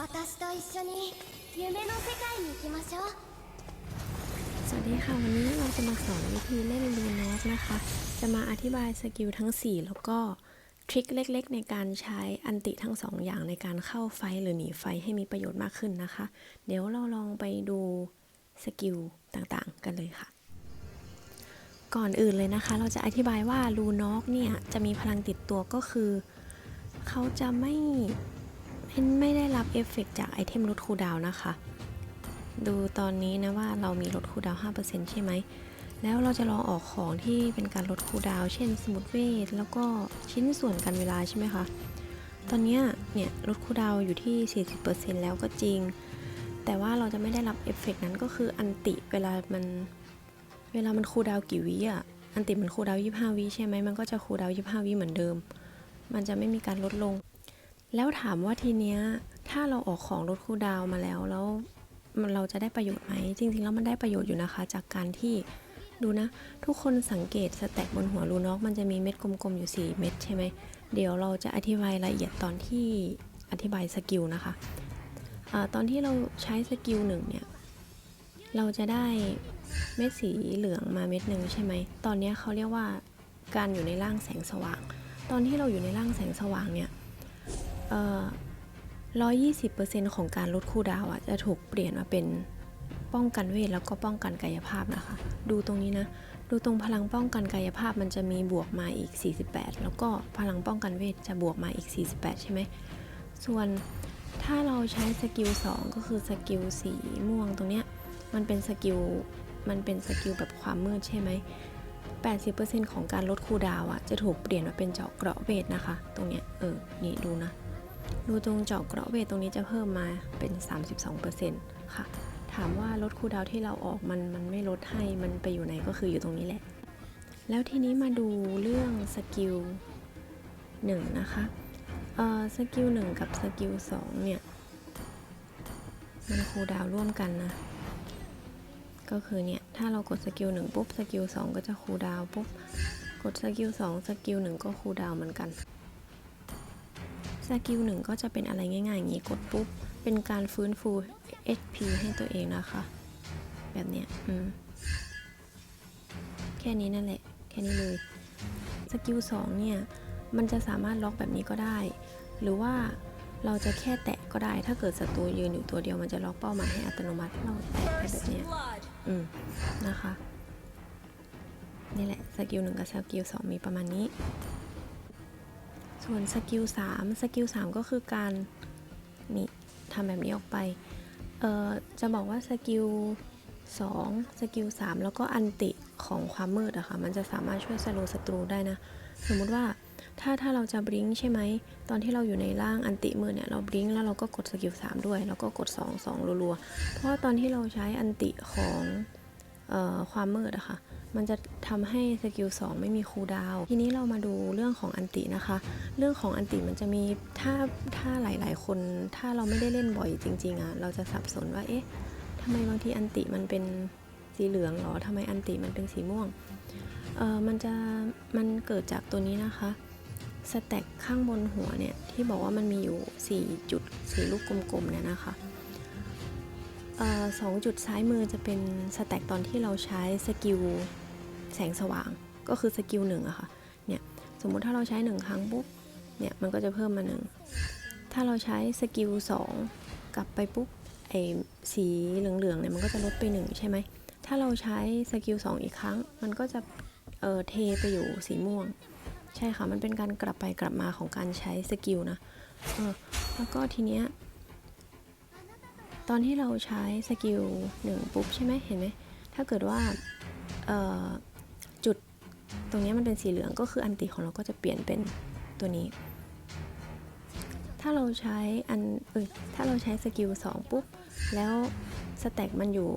私と一緒に夢の世界に行きましょう สวัสดีค่ะ วันนี้เราจะมาสอนวิธีเล่นลูนอสนะคะ จะมาอธิบายสกิลทั้ง 4 แล้วก็ทริคเล็กๆ ในการใช้อันติทั้ง 2 อย่างในการเข้าไฟหรือหนีไฟให้มีประโยชน์มากขึ้นนะคะ เดี๋ยวเราลองไปดูสกิลต่างๆ กันเลยค่ะ ก่อนอื่นเลยนะคะ เราจะอธิบายว่าลูนอกเนี่ยจะมีพลังติดตัวก็คือ เขาจะไม่ ไม่ไม่ได้รับเอฟเฟกต์จากไอเทมลดคูดาวนะคะ ดูตอนนี้นะว่าเรามีลดคูดาวน์5%ใช่ไหม แล้วเราจะลองออกของที่เป็นการลดคูดาว เช่นสมุดเวท แล้วก็ชิ้นส่วนกันเวลาใช่ไหมคะ ตอนนี้เนี่ยลดคูดาวอยู่ที่ 40%แล้วก็จริง แต่ว่าเราจะไม่ได้รับเอฟเฟกต์นั้นก็คืออันติเวลามันเวลามันคูดาวกี่วิอะ อันติมันคูดาว 25 วิใช่ไหมมันก็จะคูดาว 25 วิเหมือนเดิม มันจะไม่มีการลดลง แล้วถามว่าทีเนี้ยถ้าเราออกของลดคูดาวมาแล้วแล้วมันเราจะได้ประโยชน์ไหมจริงๆแล้วมันได้ประโยชน์อยู่นะคะ จากการที่ดูนะ ทุกคนสังเกตสแต็กบนหัวรูน็อกมันจะมีเม็ดกลมๆอยู่ 4 เม็ดใช่ไหมเดี๋ยวเราจะอธิบายรายละเอียดตอนที่อธิบายสกิลนะคะอตอนที่เราใช้สกิลหนึ่งเนี่ยเราจะได้เม็ดสีเหลืองมาเม็ดหนึ่งใช่ไหมตอนเนี้ยเขาเรียกว่าการอยู่ในร่างแสงสว่าง ตอนที่เราอยู่ในร่างแสงสว่างเนี่ย 120%ของการลดคูลดาวอะจะถูกเปลี่ยนมาเป็นป้องกันเวทแล้วก็ป้องกันกายภาพนะคะ ดูตรงนี้นะ ดูตรงพลังป้องกันกายภาพมันจะมีบวกมาอีก 48 แล้วก็พลังป้องกันเวทจะบวกมาอีก 48 ใช่ไหม ส่วนถ้าเราใช้สกิล2ก็คือสกิลสีม่วงตรงเนี้ยมันเป็นสกิลมันเป็นสกิลแบบความมืดใช่ไหม 80%ของการลดคูดาวอะจะถูกเปลี่ยนมาเป็นเจาะเกราะเวทนะคะ ตรงเนี้ยเออ นี่ดูนะ ดูตรงเจาะเกราะเวทตรงนี้จะเพิ่มมาเป็น 32%ค่ะ ถามว่าลดคูดาวที่เราออกมันมันไม่ลดให้มันไปอยู่ไหนก็คืออยู่ตรงนี้แหละ แล้วทีนี้มาดูเรื่องสกิล1นะคะเอ่อสกิล1กับสกิล2เนี่ย มันคูดาวร่วมกันนะ ก็คือเนี่ย ถ้าเรากดสกิล1ปุ๊บสกิล2ก็จะคูดาวปุ๊บ กดสกิล2สกิล1ก็คูดาวเหมือนกัน สกิลหนึ่งก็จะเป็นอะไรง่ายๆอย่างนี้กดปุ๊บ เป็นการฟื้นฟู HP ให้ตัวเองนะคะ แบบเนี้ยอืมแค่นี้นั่นแหละ แค่นี้เลย สกิลสองเนี่ย มันจะสามารถล็อกแบบนี้ก็ได้ หรือว่าเราจะแค่แตะก็ได้ ถ้าเกิดศัตรูยืนอยู่ตัวเดียวมันจะล็อกเป้าหมายให้อัตโนมัติเราแตะไปแบบเนี้ยอืมนะคะ นี่แหละ สกิลหนึ่งกับสกิลสองมีประมาณนี้ ส่วนสกิล3สกิล3ก็คือการนี่ทำแบบนี้ออกไป เอ่อ จะบอกว่าสกิล2สกิล3แล้วก็อันติของความมืดอะค่ะ มันจะสามารถช่วยสโลศัตรูได้นะ สมมุติว่าถ้าถ้าเราจะบลิงก์ใช่ไหม ตอนที่เราอยู่ในร่างอันติมืดเนี่ย เราบลิงก์แล้วเราก็กดสกิล3ด้วย แล้วก็กด 2 2รัวๆ เพราะตอนที่เราใช้อันติของออความมืดอะค่ะ มันจะทำให้สกิล2ไม่มีคูลดาวทีนี้เรามาดูเรื่องของอันตินะคะ เรื่องของอันติมันจะมีถ้าถ้าหลาย ๆ คน ถ้าเราไม่ได้เล่นบ่อยจริง ๆอะเราจะสับสนว่าเอ๊ะทำไมบางทีอันติมันเป็นสีเหลืองหรอทำไมอันติมันเป็นสีม่วงเออมันจะมันเกิดจากตัวนี้นะคะสแต็กข้างบนหัวเนี่ยที่บอกว่ามันมีอยู่ 4 จุดสีลูกกลมๆเนี่ยนะคะเอ่อสองจุดซ้ายมือจะเป็นสแต็กตอนที่เราใช้สกิล แสงสว่างก็คือสกิลหนึ่งอะค่ะ เนี่ยสมมุติถ้าเราใช้หนึ่งครั้งปุ๊บ เนี่ยมันก็จะเพิ่มมาหนึ่ง ถ้าเราใช้สกิลสองกลับไปปุ๊บไอ้สีเหลืองๆเนี่ยมันก็จะลดไปหนึ่งใช่ไหม ถ้าเราใช้สกิลสองอีกครั้ง มันก็จะเออเทไปอยู่สีม่วง ใช่ค่ะ มันเป็นการกลับไปกลับมาของการใช้สกิลนะเออแล้วก็ทีเนี้ยตอนที่เราใช้สกิลหนึ่งปุ๊บใช่ไหมเห็นไหม ถ้าเกิดว่าเออ ตรงนี้มันเป็นสีเหลืองก็คืออันติของเราก็จะเปลี่ยนเป็นตัวนี้ ถ้าเราใช้อันเอ้ยถ้าเราใช้สกิลสองปุ๊บ แล้วสแต็กมันอยู่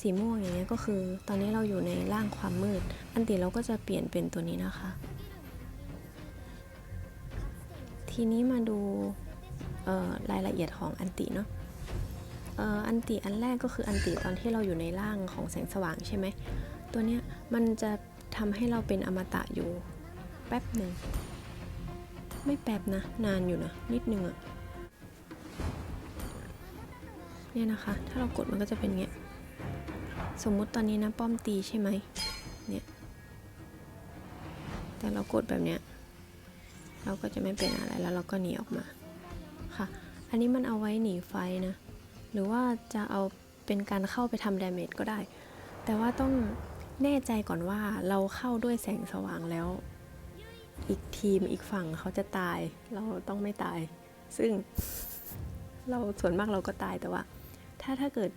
สีม่วงอย่างเงี้ยก็คือ ตอนนี้เราอยู่ในร่างความมืด อันติเราก็จะเปลี่ยนเป็นตัวนี้นะคะ ทีนี้มาดูรายละเอียดของอันติเนาะอันติอันแรกก็คืออันติตอนที่เราอยู่ในร่างของแสงสว่างใช่ไหม ตัวเนี้ยมันจะ ทำให้เราเป็นอมตะอยู่ แป๊บหนึ่ง ไม่แป๊บนะ นานอยู่นะ นิดนึงอะเนี่ยนะคะ ถ้าเรากดมันก็จะเป็นเงี้ย สมมุติตอนนี้นะป้อมตีใช่ไหมเนี่ย แต่เรากดแบบเนี้ย เราก็จะไม่เป็นอะไรแล้วเราก็หนีออกมา ค่ะ อันนี้มันเอาไว้หนีไฟนะ หรือว่าจะเอาเป็นการเข้าไปทำดาเมจก็ได้ แต่ว่าต้อง แน่ใจก่อนว่าเราเข้าด้วยแสงสว่างแล้ว อีกทีมอีกฝั่งเขาจะตาย เราต้องไม่ตาย ซึ่งเราส่วนมากเราก็ตายแต่ว่า ถ้าถ้าเกิด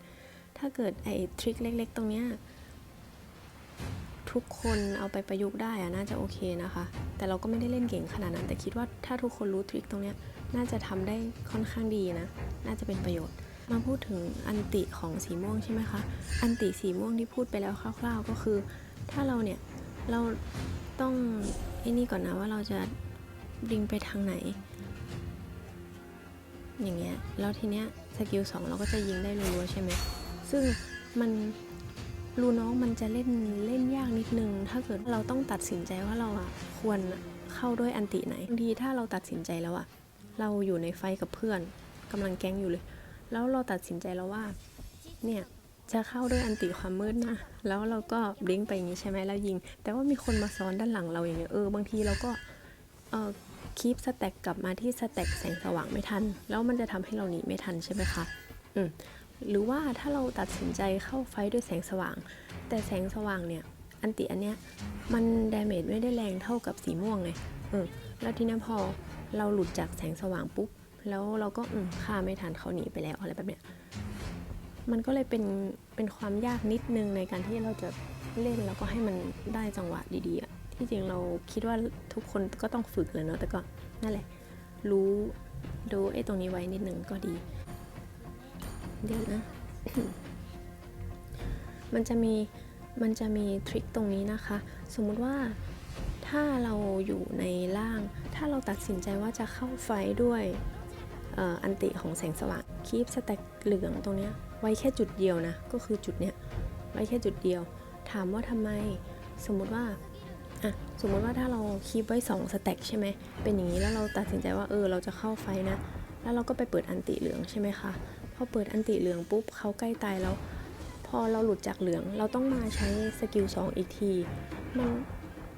ถ้าเกิดไอ้ทริคเล็ก ๆ ตรงเนี้ยทุกคนเอาไปประยุกต์ได้อะน่าจะโอเคนะคะ แต่เราก็ไม่ได้เล่นเก่งขนาดนั้น แต่คิดว่าถ้าทุกคนรู้ทริคตรงเนี้ยน่าจะทำได้ค่อนข้างดีนะ น่าจะเป็นประโยชน์ มาพูดถึงอันติของสีม่วงใช่ไหมคะ อันติสีม่วงที่พูดไปแล้วคร่าว ๆ ก็คือ ถ้าเราเนี่ยเราต้องไอ้นี่ก่อนนะว่าเราจะดิงไปทางไหน อย่างเงี้ยแล้วทีเนี้ยสกิลสองเราก็จะยิงได้รัวๆใช่ไหมซึ่งมันรูน้องมันจะเล่นเล่นยากนิดนึง ถ้าเกิดเราต้องตัดสินใจว่าเราอะควรเข้าด้วยอันติไหนบางทีถ้าเราตัดสินใจแล้วอะเราอยู่ในไฟกับเพื่อนกำลังแก๊งอยู่เลย แล้วเราตัดสินใจแล้วว่า เนี่ยจะเข้าด้วยอันติความมืดนะ แล้วเราก็บลิงไปอย่างนี้ใช่ไหมแล้วยิง แต่ว่ามีคนมาซ้อนด้านหลังเราอย่างเงี้ย เออ บางทีเราก็ เออคีปสแต็กกลับมาที่สแต็กแสงสว่างไม่ทัน แล้วมันจะทำให้เราหนีไม่ทันใช่ไหมคะ อืม หรือว่าถ้าเราตัดสินใจเข้าไฟด้วยแสงสว่าง แต่แสงสว่างเนี่ย อันติอันเนี้ย มันดาเมจไม่ได้แรงเท่ากับสีม่วงไงเออ แล้วทีนี้พอเราหลุดจากแสงสว่างปุ๊บ แล้วเราก็อืมฆ่าไม่ทันเขาหนีไปแล้วอะไรแบบเนี้ยมันก็เลยเป็นเป็นความยากนิดนึงในการที่เราจะเล่นแล้วก็ให้มันได้จังหวะดีๆอะที่จริงเราคิดว่าทุกคนก็ต้องฝึกเลยเนาะแต่ก็นั่นแหละ รู้ดูไอ้ตรงนี้ไว้นิดนึงก็ดี เดี๋ยวนะ มันจะมีมันจะมีทริคตรงนี้นะคะ สมมุติว่าถ้าเราอยู่ในล่าง ถ้าเราตัดสินใจว่าจะเข้าไฟด้วย อันติของแสงสว่างคีปสแต็กเหลืองตรงนี้ไว้แค่จุดเดียวนะ ก็คือจุดเนี้ยไว้แค่จุดเดียว ถามว่าทำไมสมมุติว่าอะสมมุติว่าถ้าเราคีปไว้2สแต็กใช่ไหมเป็นอย่างนี้แล้วเราตัดสินใจว่าเออเราจะเข้าไฟนะ แล้วเราก็ไปเปิดอันติเหลืองใช่ไหมคะพอเปิดอันติเหลืองปุ๊บเขาใกล้ตายแล้ว พอเราหลุดจากเหลืองเราต้องมาใช้สกิล2อีกทีมัน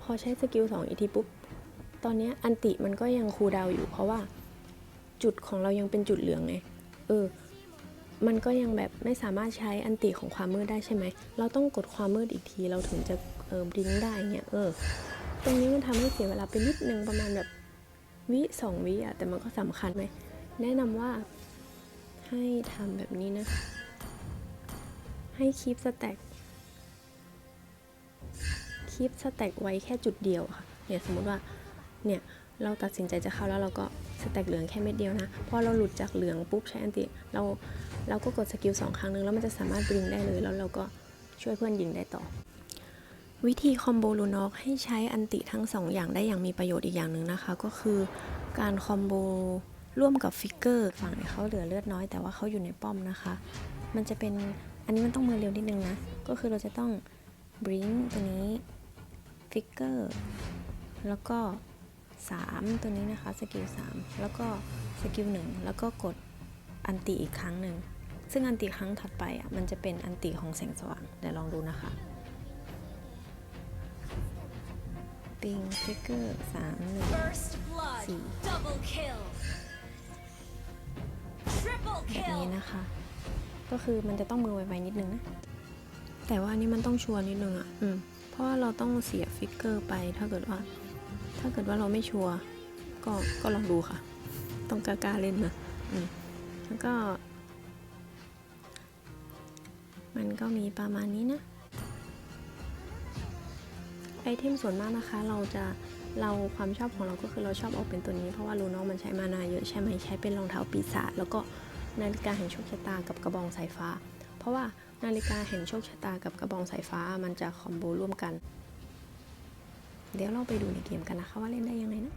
พอใช้สกิล2อีกทีปุ๊บตอนนี้อันติมันก็ยังคูลดาวอยู่เพราะว่า จุดของเรายังเป็นจุดเหลืองไง เออ มันก็ยังแบบไม่สามารถใช้อันติของความมืดได้ใช่ไหม เราต้องกดความมืดอีกที เราถึงจะเออบลิงก์ได้เงี้ย เออ ตรงนี้มันทำให้เสียเวลาไปนิดนึงประมาณแบบวิสองวิอะแต่มันก็สำคัญไหม แนะนำว่าให้ทำแบบนี้นะ ให้คีปสแต็กคีปสแต็กไว้แค่จุดเดียวค่ะ เนี่ยสมมติว่า เนี่ย เราตัดสินใจจะเข้าแล้วเราก็สแต็กเหลืองแค่เม็ดเดียวนะพอเราหลุดจากเหลืองปุ๊บใช้อันติเราเราก็กดสกิลสองครั้งนึงแล้วมันจะสามารถบลิงได้เลย แล้วเราก็ช่วยเพื่อนยิงได้ต่อ วิธีคอมโบลูนอกให้ใช้อันติทั้งสองอย่างได้อย่างมีประโยชน์อีกอย่างหนึ่งนะคะ ก็คือการคอมโบร่วมกับฟิกเกอร์ฝั่งเนี่ยเขาเหลือเลือดน้อยแต่ว่าเขาอยู่ในป้อมนะคะ มันจะเป็นอันนี้มันต้องมือเร็วนิดนึงนะ ก็คือเราจะต้องบริงตัวนี้ฟิกเกอร์แล้วก็ 3 ตัวนี้นะคะสกิล3แล้วก็สกิล1แล้วก็กดอันติอีกครั้งหนึ่ง ซึ่งอันติครั้งถัดไปอะมันจะเป็นอันติของแสงสว่างเดี๋ยวลองดูนะคะปิงฟิกเกอร์3 1 First blood. See. Double kill. Triple แบบนี้ kill. นะคะ ก็คือมันจะต้องมือไวๆนิดนึงนะ แต่ว่าอันนี้มันต้องชัวร์นิดนึงอะ่ะ อืม เพราะว่าเราต้องเสียฟิกเกอร์ไปถ้าเกิดว่า ถ้าเกิดว่าเราไม่ชัวร์ก็ก็ลองดูค่ะ ต้องกล้าๆเล่นนะแล้วก็ มันก็มีประมาณนี้นะ ไอเทมส่วนมากนะคะ เราจะเราความชอบของเราก็คือเราชอบออกเป็นตัวนี้ เพราะว่ารูน้องมันใช้มานาเยอะใช่ไหมใช้เป็นรองเท้าปีศาจแล้วก็นาฬิกาแห่งโชคชะตากับกระบองสายฟ้า เพราะว่านาฬิกาแห่งโชคชะตากับกระบองสายฟ้ามันจะคอมโบร่วมกัน เดี๋ยวเราไปดูในเกมกันนะคะว่าเล่นได้ยังไงนะ